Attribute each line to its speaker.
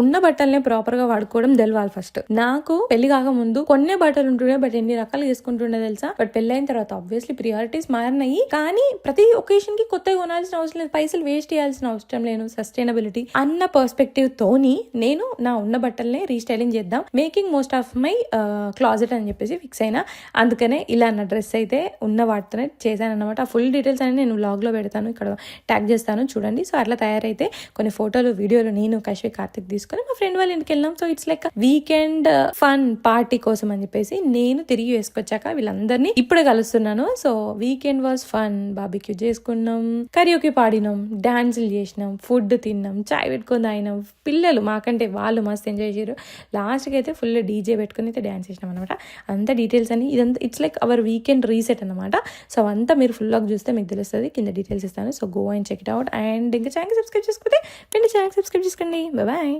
Speaker 1: ఉన్న బట్టల్నే ప్రాపర్గా వాడుకోవడం తెలవాలి ఫస్ట్. నాకు పెళ్ళి కాకముందు కొన్నే బట్టలు ఉంటుండే బట్ ఎన్ని రకాలు వేసుకుంటుండే తెలుసా? బట్ పెళ్ళి అయిన తర్వాత ఆబ్వియస్లీ ప్రియారిటీస్ మారినాయి. కానీ ప్రతి ఒకేషన్కి కొత్తగా కొనాల్సిన అవసరం లేదు. పైసలు వేస్ట్ చేయాల్సిన అవసరం లేదు. సస్టైనబిలిటీ అన్న పర్స్పెక్టివ్ తోని నేను నా ఉన్న బట్టల్ని రీస్టైలింగ్ చేద్దాం. Making most of my closet అని చెప్పేసి ఫిక్స్ అయినా. అందుకనే ఇలా నా డ్రెస్ అయితే ఉన్న వాటితోనే చేశాను అనమాట ఫుల్ డీటెయిల్స్ అని నేను vlog లో పెడతాను. ఇక్కడ ట్యాగ్ చేస్తాను. చూడండి. సో అట్లా తయారైతే కొన్ని ఫోటోలు వీడియోలు నేను కశ్వి కార్తిక్ తీసుకొని మా ఫ్రెండ్ వాళ్ళ ఇంటికి వెళ్ళాం. So it's like weekend fun party కోసం అని చెప్పేసి నేను తిరిగి వేసుకొచ్చాక వీళ్ళందరినీ ఇప్పుడే కలుస్తున్నాను. So weekend was fun barbecue చేసుకున్నాం కరియోకి పాడినాం డాన్సులు చేసినాం ఫుడ్ తిన్నాం చాయ్ పెట్టుకొని తాగినాం. పిల్లలు మాకంటే వాళ్ళు మస్తు ఎంజాయ్ చేశారు. లాస్ట్కి అయితే ఫుల్ డీజే పెట్టుకుని అయితే డ్యాన్స్ చేసినాం అనమాట అంత డీటెయిల్స్ అని ఇదంతా it's like our weekend reset అనమాట సో అవంతా మీరు ఫుల్ చూస్తే మీకు తెలుస్తుంది. కింద డీటెయిల్స్ ఇస్తాను. So go and check it out and ఇంకా ఛానల్ సబ్స్క్రైబ్ చేసుకుంటే వెంటనే ఛానల్ సబ్స్క్రైబ్ చేసుకోండి. బాయ్